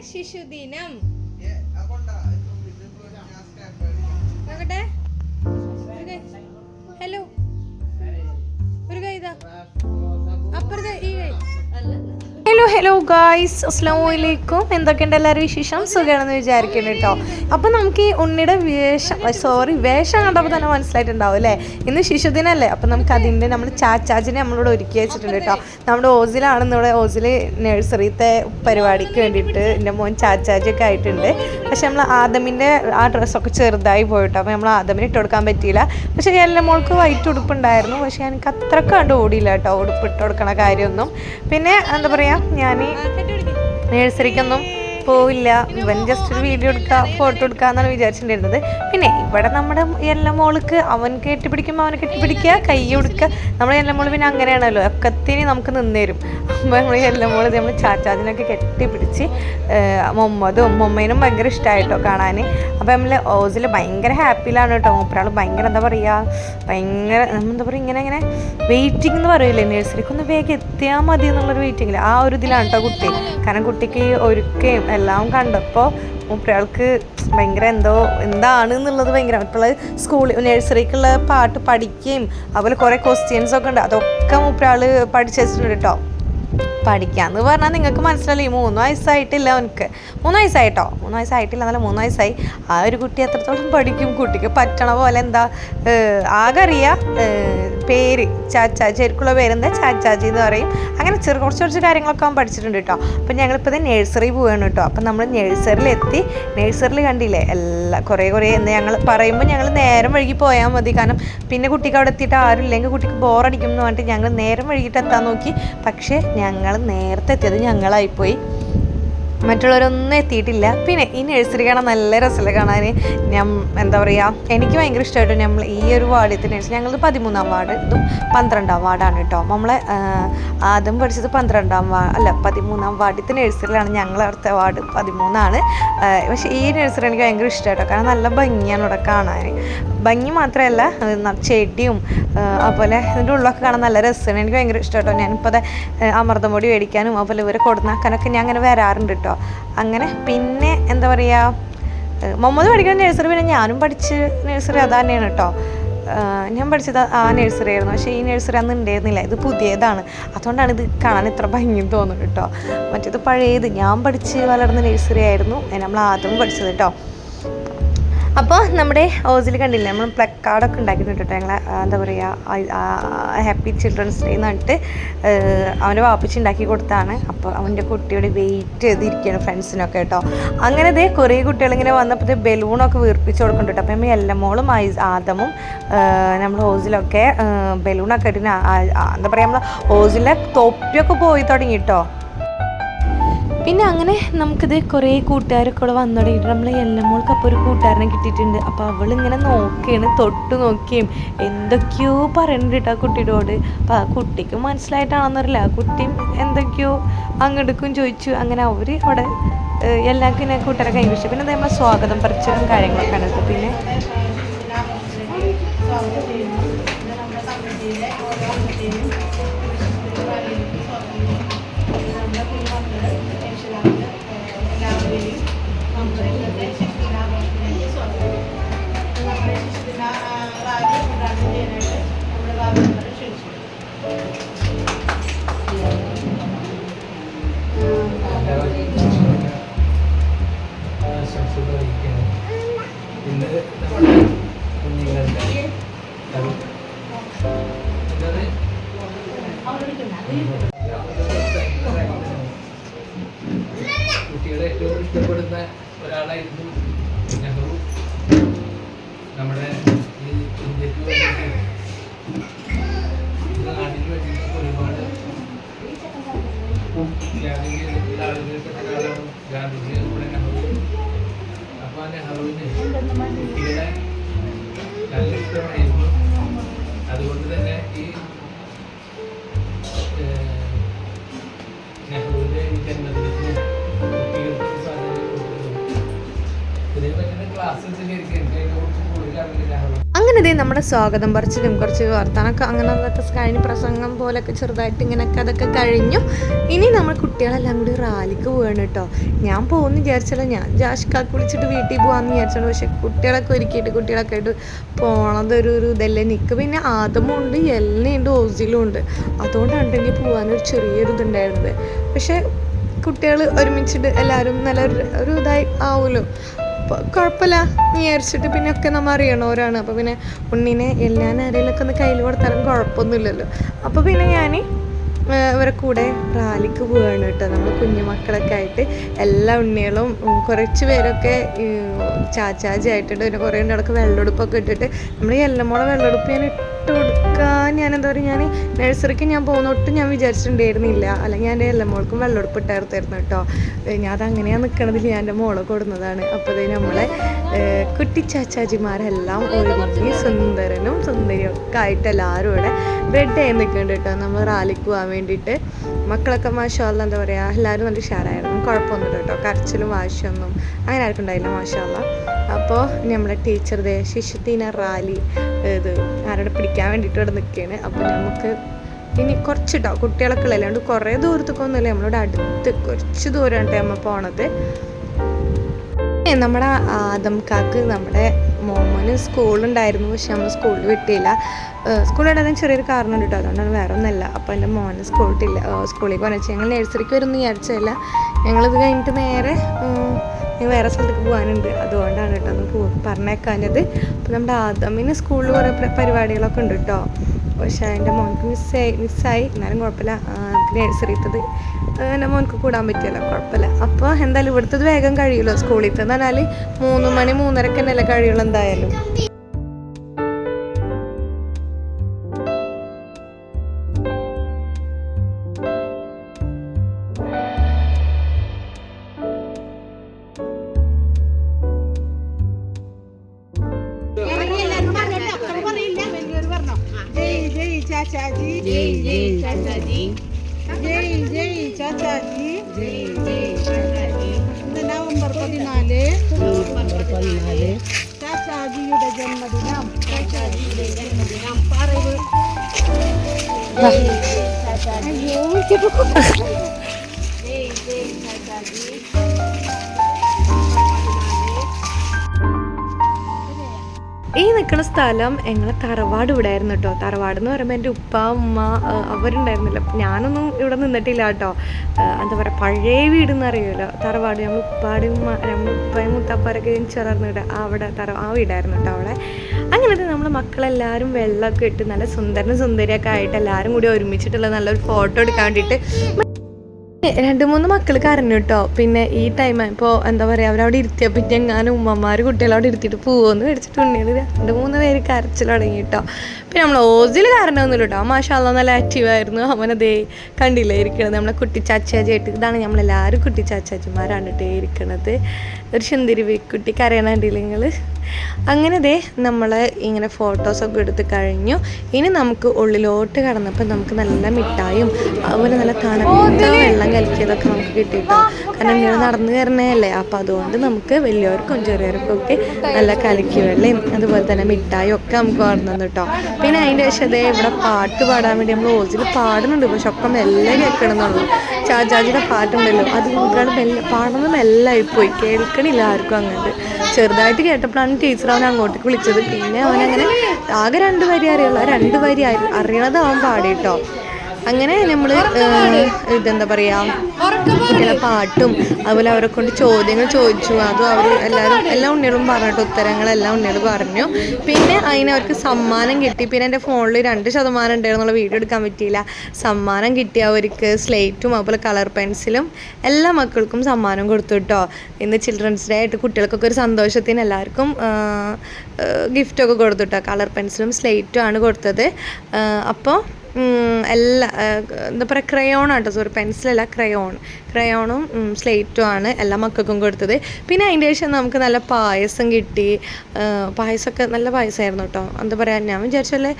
ശിശുദിനം. നോക്കട്ടെ. ഹലോ. ഒരു കൈ ഇതാ. അപ്പുറത്തെ ഈ കൈ ഹലോ ഹലോ ഗായ്സ് അസ്സാം വലൈക്കും എന്തൊക്കെയുണ്ട് എല്ലാവരും വിശേഷം? സുഖമാണെന്ന് വിചാരിക്കുന്നു കേട്ടോ. അപ്പോൾ നമുക്ക് ഈ ഉണ്ണിയുടെ വേഷം സോറി വേഷം കണ്ടപ്പോൾ തന്നെ മനസ്സിലായിട്ടുണ്ടാവും അല്ലേ? ഇന്ന് ശിശുദിനല്ലേ അപ്പം നമുക്ക് അതിന്റെ നമ്മൾ ചാച്ചാജിനെ നമ്മളിവിടെ ഒരുക്കി വെച്ചിട്ടുണ്ട് കേട്ടോ. നമ്മുടെ ഓസിലാണെന്ന് ഇവിടെ ഓസിൽ നഴ്സറിത്തെ പരിപാടിക്ക് വേണ്ടിയിട്ട് എന്റെ മോൻ ചാച്ചാച്ചൊക്കെ ആയിട്ടുണ്ട്. പക്ഷെ നമ്മൾ ആദമിന്റെ ആ ഡ്രസ്സൊക്കെ ചെറുതായി പോയിട്ടോ അപ്പോൾ നമ്മൾ ആദമിന് ഇട്ട് കൊടുക്കാൻ പറ്റിയില്ല. പക്ഷേ എല്ലാ മോൾക്ക് വൈറ്റ് ഉടുപ്പുണ്ടായിരുന്നു പക്ഷേ എനിക്ക് അത്രയ്ക്ക് കണ്ട് ഓടിയില്ല കേട്ടോ ഉടുപ്പ് ഇട്ട് കൊടുക്കണ കാര്യമൊന്നും. പിന്നെ എന്താ പറയുക ഞാൻ നേഴ്സറിക്കൊന്നും പോവില്ല. ഇവൻ ജസ്റ്റ് ഒരു വീഡിയോ എടുക്കുക ഫോട്ടോ എടുക്കുക എന്നാണ് വിചാരിച്ചിട്ടുണ്ടായിരുന്നത്. പിന്നെ ഇവിടെ നമ്മുടെ എല്ലാ മോൾക്ക് അവൻ കെട്ടിപ്പിടിക്കുമ്പോൾ അവനെ കെട്ടിപ്പിടിക്കുക കൈ കൊടുക്കുക. നമ്മുടെ എല്ലാ മോൾ പിന്നെ അങ്ങനെയാണല്ലോ. ഒക്കത്തിന് നമുക്ക് നിന്നേരും അപ്പോൾ നമ്മൾ എല്ലാ മോൾ നമ്മൾ ചാച്ചാജിനൊക്കെ കെട്ടിപ്പിടിച്ച് മൊമ്മതും മൊമ്മേനും ഭയങ്കര ഇഷ്ടമായിട്ടോ കാണാൻ അപ്പോൾ നമ്മൾ ഓസിൽ ഭയങ്കര ഹാപ്പിയിലാണ് കേട്ടോ. മൂപ്പരാൾ ഭയങ്കര എന്താ പറയുക ഭയങ്കര എന്താ പറയുക ഇങ്ങനെ ഇങ്ങനെ വെയിറ്റിംഗ് എന്ന് പറയില്ലേ നഴ്സറിക്ക് ഒന്ന് വേഗം എത്തിയാൽ മതി എന്നുള്ളൊരു വെയിറ്റിംഗിൽ ആ ഒരു ഇതിലാണ് കേട്ടോ കുട്ടി. കാരണം കുട്ടിക്ക് ഒരുക്കുകയും എല്ലാം കണ്ടപ്പോൾ മൂപ്പരാൾക്ക് ഭയങ്കര എന്തോ എന്താണ് എന്നുള്ളത് ഭയങ്കര ഇപ്പോൾ സ്കൂളിൽ നഴ്സറിക്കുള്ള പാട്ട് പഠിക്കുകയും അതുപോലെ കുറേ ക്വസ്റ്റ്യൻസ് ഒക്കെ ഉണ്ട്. അതൊക്കെ മൂപ്പരാൾ പഠിച്ചു വെച്ചിട്ടുണ്ട് കേട്ടോ പഠിക്കാന്ന് പറഞ്ഞാൽ നിങ്ങൾക്ക് മനസ്സിലായി മൂന്ന് വയസ്സായിട്ടില്ല അവനക്ക് മൂന്ന് വയസ്സായിട്ടോ? മൂന്ന് വയസ്സായിട്ടില്ല എന്നല്ല മൂന്ന് വയസ്സായി. ആ ഒരു കുട്ടി എത്രത്തോളം പഠിക്കും? കുട്ടിക്ക് പറ്റണ പോലെ എന്താ ആകെ പേര്. ചാച്ചാ ശരിക്കുള്ള പേരെന്താ? ചാച്ചാജി എന്ന് പറയും. അങ്ങനെ ചെറു കുറച്ച് കുറച്ച് കാര്യങ്ങളൊക്കെ അവൻ പഠിച്ചിട്ടുണ്ട് കേട്ടോ അപ്പം ഞങ്ങളിപ്പോൾ ഇത് നഴ്സറി പോവാണ് കേട്ടോ അപ്പം നമ്മൾ നേഴ്സറിയിലെത്തി നഴ്സറിയിൽ കണ്ടില്ലേ? എല്ലാ കുറേ കുറേ എന്ന് ഞങ്ങൾ പറയുമ്പോൾ ഞങ്ങൾ നേരം വഴുകി പോയാൽ മതി. കാരണം പിന്നെ കുട്ടിക്ക് അവിടെ എത്തിയിട്ട് ആരും ഇല്ലെങ്കിൽ കുട്ടിക്ക് ബോറടിക്കും എന്ന് പറഞ്ഞിട്ട് ഞങ്ങൾ നേരം വഴുകിയിട്ട് എത്താൻ നോക്കി. പക്ഷേ ഞങ്ങൾ നേരത്തെ എത്തിയത് ഞങ്ങളായിപ്പോയി. മറ്റുള്ളവരൊന്നും എത്തിയിട്ടില്ല. പിന്നെ ഈ നഴ്സറി കാണാൻ നല്ല രസമല്ല കാണാൻ? ഞാൻ എന്താ പറയുക എനിക്ക് ഭയങ്കര ഇഷ്ടമായിട്ട് നമ്മൾ ഈ ഒരു വാർഡിലത്തെ നഴ്സറി ഞങ്ങൾ പതിമൂന്നാം വാർഡ് ഇതും പന്ത്രണ്ടാം വാർഡാണ് കേട്ടോ നമ്മളെ ആ, ആദ്യം പഠിച്ചത് പന്ത്രണ്ടാം വാർഡ് അല്ല പതിമൂന്നാം വാർഡിലത്തെ നഴ്സറിയിലാണ് ഞങ്ങൾ അടുത്ത വാർഡ് പതിമൂന്നാണ്. പക്ഷേ ഈ നഴ്സറി എനിക്ക് ഭയങ്കര ഇഷ്ടമായിട്ടോ. കാരണം നല്ല ഭംഗിയാണ് ഇവിടെ കാണാൻ. ഭംഗി മാത്രമല്ല ചെടിയും അതുപോലെ ഇതിന്റെ ഉള്ളൊക്കെ കാണാൻ നല്ല രസമാണ്. എനിക്ക് ഭയങ്കര ഇഷ്ടമായിട്ടോ. ഞാനിപ്പോൾ അത് അമൃതം പൊടി മേടിക്കാനും അതുപോലെ ഇവരെ കൊടുന്നാക്കാനൊക്കെ ഞാൻ അങ്ങനെ വരാറുണ്ട് കേട്ടോ അങ്ങനെ പിന്നെ എന്താ പറയുക മുഹമ്മദ് പഠിക്കുന്ന നഴ്സറി പിന്നെ ഞാനും പഠിച്ച് നഴ്സറി അത് തന്നെയാണ് കേട്ടോ. ഞാൻ പഠിച്ചത് ആ നഴ്സറി ആയിരുന്നു. പക്ഷേ ഈ നഴ്സറി അന്ന് ഉണ്ടായിരുന്നില്ല. ഇത് പുതിയതാണ്. അതുകൊണ്ടാണ് ഇത് കാണാൻ ഇത്ര ഭംഗി തോന്നുന്നത് കേട്ടോ. മറ്റേത് പഴയത്. ഞാൻ പഠിച്ച് വളർന്ന നഴ്സറി ആയിരുന്നു. നമ്മൾ ആദ്യം പഠിച്ചത് കേട്ടോ. അപ്പോൾ നമ്മുടെ ഓസിൽ കണ്ടില്ലേ നമ്മൾ പ്ലക്കാർഡൊക്കെ ഉണ്ടാക്കിയിട്ടുണ്ട് കേട്ടോ ഞങ്ങളെ എന്താ പറയുക ഹാപ്പി ചിൽഡ്രൻസ് ഡേ എന്ന് പറഞ്ഞിട്ട് അവന്റെ വാപ്പിച്ച് ഉണ്ടാക്കി കൊടുത്താണ് അപ്പോൾ അവന്റെ കുട്ടിയോട് വെയിറ്റ് ചെയ്തിരിക്കുകയാണ് ഫ്രണ്ട്സിനൊക്കെ കേട്ടോ. അങ്ങനെ ഇതേ കുറേ കുട്ടികൾ ഇങ്ങനെ വന്നപ്പോൾ ബലൂണൊക്കെ വീർപ്പിച്ച് കൊടുക്കുന്നുണ്ട് കേട്ടോ. അപ്പം എല്ലമോളും ഐ ആദമും നമ്മൾ ഓസിലൊക്കെ ബലൂണൊക്കെ ഇട്ടിന് എന്താ പറയുക നമ്മൾ ഓസിലെ തൊപ്പിയൊക്കെ പോയി തുടങ്ങി കേട്ടോ. പിന്നെ അങ്ങനെ നമുക്കിത് കുറേ കൂട്ടുകാരൊക്കെ ഇവിടെ വന്നു തുടങ്ങിയിട്ട് നമ്മൾ എല്ലമ്മോൾക്ക് അപ്പോൾ ഒരു കൂട്ടുകാരനെ കിട്ടിയിട്ടുണ്ട്. അപ്പോൾ അവളിങ്ങനെ നോക്കുകയാണ് തൊട്ട് നോക്കിയും. എന്തൊക്കെയോ പറയണുണ്ട് കേട്ടോ ആ കുട്ടിയോട്. അപ്പോൾ ആ കുട്ടിക്ക് മനസ്സിലായിട്ടാണെന്നറിയില്ല. ആ കുട്ടിയും എന്തൊക്കെയോ അങ്ങെടുക്കും ചോദിച്ചു. അങ്ങനെ അവർ അവിടെ എല്ലാവർക്കും ഞാൻ കൂട്ടുകാരെ കൈവച്ചു പിന്നെ അതേപോലെ സ്വാഗതം പറിച്ചതും കാര്യങ്ങളൊക്കെ ആണ് പിന്നെ ഇന്ന് നമ്മുടെ കുഞ്ഞുങ്ങളുടെ? കുട്ടികളെ ഏറ്റവും ഇഷ്ടപ്പെടുന്ന ഒരാളായിരുന്നു നെഹ്റു നമ്മുടെ ഈ ഇന്ത്യയ്ക്ക് വേണ്ടിയിട്ട് apa nih halunya അങ്ങനെ നമ്മുടെ സ്വാഗതം പറിച്ചിലും കുറച്ച് വർത്താനൊക്കെ അങ്ങനെ അതൊക്കെ കഴിഞ്ഞ് പ്രസംഗം പോലൊക്കെ ചെറുതായിട്ട് ഇങ്ങനെയൊക്കെ അതൊക്കെ കഴിഞ്ഞു. ഇനി നമ്മൾ കുട്ടികളെല്ലാം കൂടി റാലിക്ക് പോവാണ് കേട്ടോ. ഞാൻ പോകുമെന്ന് വിചാരിച്ചല്ലോ. ഞാൻ ജാഷ്കാക്ക് വിളിച്ചിട്ട് വീട്ടിൽ പോകാമെന്ന് വിചാരിച്ചാലോ പക്ഷെ കുട്ടികളൊക്കെ ഒരുക്കിയിട്ട് കുട്ടികളൊക്കെ ആയിട്ട് പോണത് ഒരു ഒരു ഇതല്ലേ. നിൽക്ക് പിന്നെ ആദമും ഉണ്ട് എല്ലയുണ്ട് ഓസിലും ഉണ്ട്. അതുകൊണ്ടാണ് എനിക്ക് പോകാനൊരു ചെറിയൊരു ഇതുണ്ടായിരുന്നത്. പക്ഷേ കുട്ടികൾ ഒരുമിച്ചിട്ട് എല്ലാവരും നല്ലൊരു ഒരു ഇതായി ആവുമല്ലോ. കുഴപ്പമില്ല വിചാരിച്ചിട്ട് പിന്നെ ഒക്കെ നമ്മൾ അറിയണവരാണ്. അപ്പോൾ പിന്നെ ഉണ്ണിനെ എല്ലാ നേരയിലൊക്കെ ഒന്ന് കയ്യിൽ കൊടുത്താലും കുഴപ്പമൊന്നുമില്ലല്ലോ അപ്പോൾ പിന്നെ ഞാൻ ഇവരെ കൂടെ റാലിക്ക് പോവുകയാണ് കേട്ടോ. നമ്മൾ കുഞ്ഞു മക്കളൊക്കെ ആയിട്ട് എല്ലാ ഉണ്ണികളും കുറച്ച് പേരൊക്കെ ചാച്ചാജി ആയിട്ടുണ്ട്. പിന്നെ കുറേ ഉണ്ടൊക്കെ വെള്ളമെടുപ്പൊക്കെ ഇട്ടിട്ട് നമ്മൾ എല്ലമ്മോളെ വെള്ളമെടുപ്പ് ഞാൻ ഇട്ട് കൊടുക്കാൻ ഞാൻ എന്താ പറയുക ഞാൻ നഴ്സറിക്ക് ഞാൻ പോകുന്ന ഒട്ടും ഞാൻ വിചാരിച്ചിട്ടുണ്ടായിരുന്നില്ല. അല്ലെങ്കിൽ എന്റെ എല്ലമ്മോൾക്കും വെള്ളമെടുപ്പ് ഇട്ടായിരുന്നു കേട്ടോ. ഞാൻ അതങ്ങനെയാണ് നിൽക്കണതിൽ ഞാൻ എന്റെ മോളെ കൊടുന്നതാണ് അപ്പോൾ ഇത് നമ്മളെ കുട്ടി ചാച്ചാജിമാരെല്ലാം ഒരുങ്ങി സുന്ദരനും സുന്ദരിയും ഒക്കെ ആയിട്ട് എല്ലാവരും ഇവിടെ റെഡ് ആയി നിൽക്കുന്നുണ്ട് കേട്ടോ. നമ്മൾ റാലിക്ക് പോകാൻ വേണ്ടിയിട്ട്. മക്കളൊക്കെ മാഷാല്ല എന്താ പറയുക എല്ലാവരും നല്ല ഉഷാറായിരുന്നു. കുഴപ്പമൊന്നുമില്ല കേട്ടോ. കരച്ചിലും വാശിയൊന്നും അങ്ങനെ ആർക്കും ഉണ്ടായില്ല മാഷാല്ല അപ്പോൾ നമ്മുടെ ടീച്ചർ ദേ ശിശുദിന റാലി ഇത് ആരോടെ പിടിക്കാൻ വേണ്ടിയിട്ട് ഇവിടെ നിൽക്കുകയാണ്. അപ്പോൾ നമുക്ക് ഇനി കുറച്ച് കേട്ടോ കുട്ടികളൊക്കെ ഉള്ളല്ലേ അതുകൊണ്ട് കുറേ ദൂരത്തേക്കൊന്നുമില്ല നമ്മളിവിടെ അടുത്ത് കുറച്ച് ദൂരമാണ് കേട്ടോ നമ്മൾ പോണത്. നമ്മുടെ ആദം കാക്ക് നമ്മുടെ മോമന് സ്കൂളുണ്ടായിരുന്നു പക്ഷെ നമ്മൾ സ്കൂളിൽ വിട്ടില്ല. ഇടാൻ ചെറിയൊരു കാരണം കിട്ടും. അതുകൊണ്ടാണ് വേറെ ഒന്നല്ല അപ്പോൾ എന്റെ മോനെ സ്കൂളിട്ടില്ല സ്കൂളിൽ പോകാൻ വെച്ചാൽ ഞങ്ങൾ നഴ്സറിക്ക് വരുമെന്ന് വിചാരിച്ചല്ല ഞങ്ങളിത് കഴിഞ്ഞിട്ട് നേരെ ഞങ്ങൾ വേറെ സ്ഥലത്തേക്ക് പോകാനുണ്ട്. അതുകൊണ്ടാണ് കേട്ടോ ഒന്ന് പോ പറഞ്ഞേക്കാഞ്ഞത്. അപ്പോൾ നമ്മുടെ ആദമിന് സ്കൂളിൽ കുറേ പരിപാടികളൊക്കെ ഉണ്ട് കേട്ടോ. പക്ഷേ എന്റെ മോൻക്ക് മിസ്സായി മിസ്സായി എന്നാലും കുഴപ്പമില്ല. നമുക്ക് നഴ്സറിത്തത് എന്റെ മോനക്ക് കൂടാൻ പറ്റിയല്ലോ കുഴപ്പമില്ല. അപ്പോൾ എന്തായാലും ഇവിടുത്തത് വേഗം കഴിയുമല്ലോ സ്കൂളിൽ എന്ന് പറഞ്ഞാൽ മൂന്ന് മണി മൂന്നരക്ക് തന്നെയല്ലേ കഴിയുള്ളൂ എന്തായാലും. ജയ് ജയ് ചാച്ചാജി ജയ് ജയ് ചാച്ചാജി. जय जय चाचा जी नवंबर पदिनाले पदिनाले चाचा जी युडा जन्मदिनम चाचा जी युडा जन्मदिनम पारे चाचा जी जय जय चाचा जी ഈ നിൽക്കുന്ന സ്ഥലം ഞങ്ങളെ തറവാട് ഇവിടെ ആയിരുന്നു കേട്ടോ. തറവാട് എന്ന് പറയുമ്പോൾ എന്റെ ഉപ്പ ഉമ്മ അവരുണ്ടായിരുന്നില്ല. ഞാനൊന്നും ഇവിടെ നിന്നിട്ടില്ല കേട്ടോ. എന്താ പറയുക പഴയ വീട് എന്ന് അറിയുമല്ലോ തറവാട് നമ്മൾ ഉപ്പാടും ഉമ്മ നമ്മൾ ഉപ്പയും മുത്തപ്പാരൊക്കെ ജനിച്ചു വളർന്നു ഇവിടെ അവിടെ തറ ആ വീടായിരുന്നു കേട്ടോ അവിടെ. അങ്ങനത്തെ നമ്മൾ മക്കളെല്ലാവരും വെള്ളമൊക്കെ ഇട്ട് നല്ല സുന്ദരനും സുന്ദരിയൊക്കെ ആയിട്ട് എല്ലാവരും കൂടി ഒരുമിച്ചിട്ടുള്ള നല്ലൊരു ഫോട്ടോ എടുക്കാൻ വേണ്ടിയിട്ട് രണ്ട് മൂന്ന് മക്കൾ കരഞ്ഞു കേട്ടോ. പിന്നെ ഈ ടൈം ഇപ്പോ എന്താ പറയുക അവരവിടെ ഇരുത്തിയ പിന്നെ എങ്ങാനും ഉമ്മമാർ കുട്ടികളവിടെ ഇരുത്തിയിട്ട് പോവെന്ന് മേടിച്ചിട്ട് ഉണ്ണികൾ രണ്ട് മൂന്ന് പേര് കരച്ചിൽ തുടങ്ങി കേട്ടോ. പിന്നെ നമ്മൾ ഓസിൽ കാരണമൊന്നുമില്ല കേട്ടോ. മാഷാല്ല നല്ല ആക്റ്റീവായിരുന്നു അവനതേ കണ്ടില്ലേ ഇരിക്കണത്. നമ്മളെ കുട്ടി ചാച്ചാജിയായിട്ട് ഇതാണ് നമ്മളെല്ലാവരും കുട്ടി ചാച്ചാജിമാരാണ് കേട്ടോ ഇരിക്കണത്. ഒരു സുന്ദരി കുട്ടി കരയണ കണ്ടില്ലെങ്കിൽ അങ്ങനെ ദേ നമ്മൾ ഇങ്ങനെ ഫോട്ടോസൊക്കെ എടുത്ത് കഴിഞ്ഞു. ഇനി നമുക്ക് ഉള്ളിലോട്ട് കടന്നപ്പോൾ നമുക്ക് നല്ല മിഠായും അതുപോലെ നല്ല തണുത്ത വെള്ളം കലക്കിയതൊക്കെ നമുക്ക് കിട്ടിയിട്ടോ കാരണം ഇങ്ങനെ നടന്നു കയറുന്നതല്ലേ അപ്പോൾ അതുകൊണ്ട് നമുക്ക് വലിയവർക്കും ചെറിയവർക്കും ഒക്കെ നല്ല കലക്കി വെള്ളയും അതുപോലെ തന്നെ മിഠായും ഒക്കെ നമുക്ക് വളർന്നു കേട്ടോ പിന്നെ അതിന്റെ ശേഷം ഇവിടെ പാട്ട് പാടാൻ വേണ്ടി നമ്മൾ ഓസിൽ പാടുന്നുണ്ട്. പക്ഷെ ഒക്കെ മെല്ലെ കേൾക്കണമെന്നുള്ളൂ. ചാച്ചാജിയുടെ പാട്ടുണ്ടല്ലോ. അത് കുട്ടികൾ മെല്ലെ പാടുന്നത് മെല്ലെ ആയിപ്പോയി കേൾക്കണില്ല ആർക്കും അങ്ങനത്തെ ചെറുതായിട്ട് കേട്ടപ്പോഴാണ് ടീച്ചർ അവനെ അങ്ങോട്ടേക്ക് വിളിച്ചത്. പിന്നെ അവനങ്ങനെ ആകെ രണ്ട് വരി അറിയുള്ളൂ ആ രണ്ട് വരി അറി- അറിയണത് അവൻ പാടിട്ടോ അങ്ങനെ നമ്മൾ ഇതെന്താ പറയുക കുട്ടികളെ പാട്ടും അതുപോലെ അവരെ കൊണ്ട് ചോദ്യങ്ങൾ ചോദിച്ചു. അതും അവർ എല്ലാവരും എല്ലാ ഉണ്ണികളും പറഞ്ഞിട്ട് ഉത്തരങ്ങൾ എല്ലാ ഉണ്ണികളും പറഞ്ഞു. പിന്നെ അതിന് അവർക്ക് സമ്മാനം കിട്ടി. പിന്നെ എന്റെ ഫോണിൽ രണ്ട് ശതമാനം ഉണ്ടായിരുന്നുള്ള വീഡിയോ എടുക്കാൻ പറ്റിയില്ല. സമ്മാനം കിട്ടി അവർക്ക് സ്ലേറ്റും അതുപോലെ കളർ പെൻസിലും എല്ലാ മക്കൾക്കും സമ്മാനം കൊടുത്തു കേട്ടോ. ഇന്ന് ചിൽഡ്രൻസ് ഡേ ആയിട്ട് കുട്ടികൾക്കൊക്കെ ഒരു സന്തോഷത്തിന് എല്ലാവർക്കും ഗിഫ്റ്റൊക്കെ കൊടുത്തു കേട്ടോ. കളർ പെൻസിലും സ്ലേറ്റും ആണ് കൊടുത്തത്. അപ്പോൾ എല്ലാ എന്താ പറയുക ക്രയോൺ ആട്ടോ സോറി പെൻസിലല്ല ക്രയോൺ ക്രയോണും സ്ലേറ്റും ആണ് എല്ലാ മക്കൾക്കും കൊടുത്തത്. പിന്നെ അതിന്റെ ശേഷം നമുക്ക് നല്ല പായസം കിട്ടി. പായസമൊക്കെ നല്ല പായസമായിരുന്നു കേട്ടോ എന്താ പറയുക ഞാൻ വിചാരിച്ചല്ലേ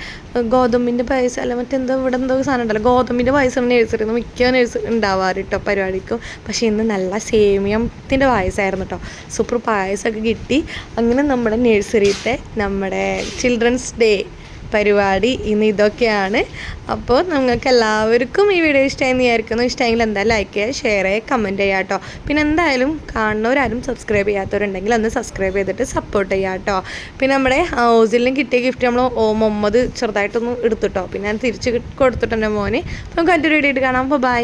ഗോതമ്പിന്റെ പായസം അല്ല മറ്റെന്തോ ഇവിടെ എന്തോ സാധനം ഉണ്ടല്ലോ. ഗോതമ്പിന്റെ പായസം നഴ്സറിന്ന് മിക്ക നഴ്സറി ഉണ്ടാവാറ് കേട്ടോ പരിപാടിക്കും. പക്ഷേ ഇന്ന് നല്ല സേമിയത്തിന്റെ പായസമായിരുന്നു കേട്ടോ സൂപ്പർ പായസമൊക്കെ കിട്ടി. അങ്ങനെ നമ്മുടെ നഴ്സറിയിലത്തെ നമ്മുടെ ചിൽഡ്രൻസ് ഡേ പരിപാടി ഇന്ന് ഇതൊക്കെയാണ്. അപ്പോൾ നിങ്ങൾക്ക് എല്ലാവർക്കും ഈ വീഡിയോ ഇഷ്ടമായി വിചാരിക്കുന്നു. ഇഷ്ടമെങ്കിൽ എന്തായാലും ലൈക്ക് ചെയ്യുക ഷെയർ ചെയ്യുക കമന്റ് ചെയ്യുക കേട്ടോ പിന്നെ എന്തായാലും കാണുന്നവരാരും സബ്സ്ക്രൈബ് ചെയ്യാത്തവരുണ്ടെങ്കിൽ ഒന്ന് സബ്സ്ക്രൈബ് ചെയ്തിട്ട് സപ്പോർട്ട് ചെയ്യുക കേട്ടോ പിന്നെ നമ്മുടെ ഹൗസിലും കിട്ടിയ ഗിഫ്റ്റ് നമ്മൾ ഓ മുഹമ്മദ് ചെറുതായിട്ടൊന്ന് എടുത്തിട്ടോ പിന്നെ അത് തിരിച്ച് കൊടുത്തിട്ടുണ്ട് മോനെ. നമുക്ക് അടുത്തൊരു വീഡിയോ ആയിട്ട് കാണാം. അപ്പോൾ ബൈ